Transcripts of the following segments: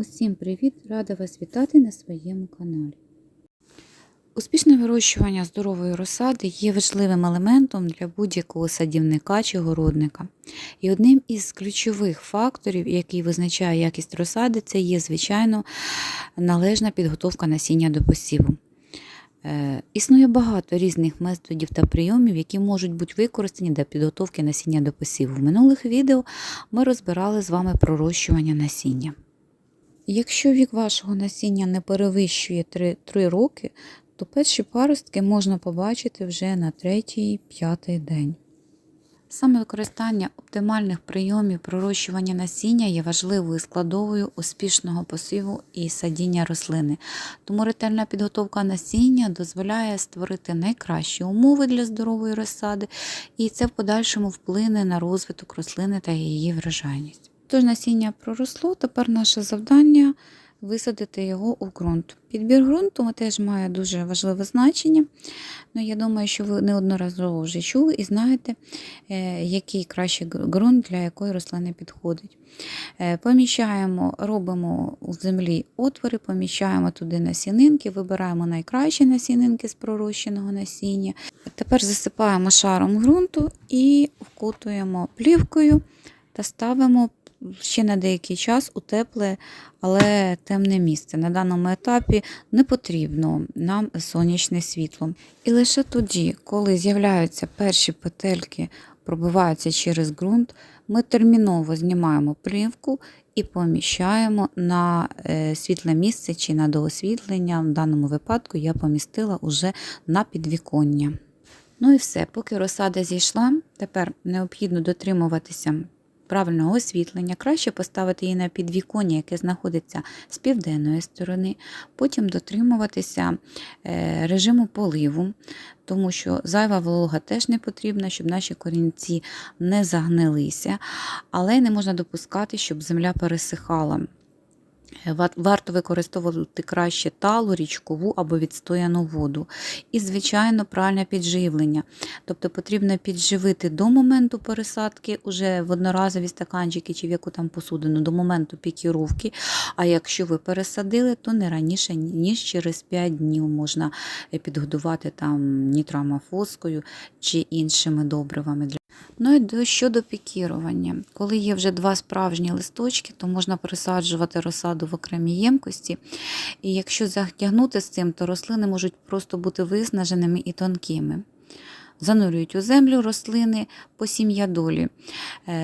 Усім привіт! Рада вас вітати на своєму каналі. Успішне вирощування здорової розсади є важливим елементом для будь-якого садівника чи городника. І одним із ключових факторів, який визначає якість розсади, це є, звичайно, належна підготовка насіння до посіву. Е, Існує багато різних методів та прийомів, які можуть бути використані для підготовки насіння до посіву. В минулих відео ми розбирали з вами пророщування насіння. Якщо вік вашого насіння не перевищує 3, 3 роки, то перші паростки можна побачити вже на 3-5 день. Саме використання оптимальних прийомів пророщування насіння є важливою складовою успішного посіву і садіння рослини. Тому ретельна підготовка насіння дозволяє створити найкращі умови для здорової розсади, і це в подальшому вплине на розвиток рослини та її врожайність. Тож насіння проросло, тепер наше завдання висадити його у ґрунт. Підбір ґрунту теж має дуже важливе значення. Ну, Я думаю, що ви неодноразово вже чули і знаєте, е, який кращий ґрунт для якої рослини підходить. Е, Поміщаємо, робимо у землі отвори, поміщаємо туди насінинки, вибираємо найкращі насінинки з пророщеного насіння. Тепер засипаємо шаром ґрунту і вкутуємо плівкою та ставимо ще на деякий час у тепле, але темне місце. На даному етапі не потрібно нам сонячне світло. І лише тоді, коли з'являються перші петельки, пробиваються через ґрунт, ми терміново знімаємо плівку і поміщаємо на е, світле місце чи на доосвітлення. В даному випадку я помістила уже на підвіконня. Ну і все, поки розсада зійшла, тепер необхідно дотримуватися правильного освітлення, краще поставити її на підвіконня, яке знаходиться з південної сторони, потім дотримуватися е, режиму поливу, тому що зайва волога теж не потрібна, щоб наші корінці не загнилися, але не можна допускати, щоб земля пересихала. Варто використовувати краще талу, річкову або відстояну воду. І, звичайно, правильне підживлення. Тобто потрібно підживити до моменту пересадки уже в одноразові стаканчики чи в яку там посудину, до моменту пікіровки. А якщо ви пересадили, то не раніше, ніж через 5 днів можна підгодувати там нітроамофоскою чи іншими добривами. Ну і щодо пікірування. Коли є вже два справжні листочки, то можна пересаджувати розсаду в окремій ємкості. І якщо затягнути з цим, то рослини можуть просто бути виснаженими і тонкими. Занурюють у землю рослини по сім'я долі.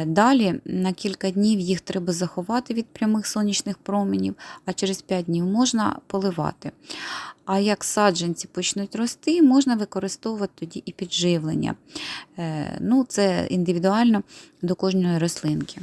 Далі на кілька днів їх треба заховати від прямих сонячних променів, а через 5 днів можна поливати. А як саджанці почнуть рости, можна використовувати тоді і підживлення. Ну, Це індивідуально до кожної рослинки.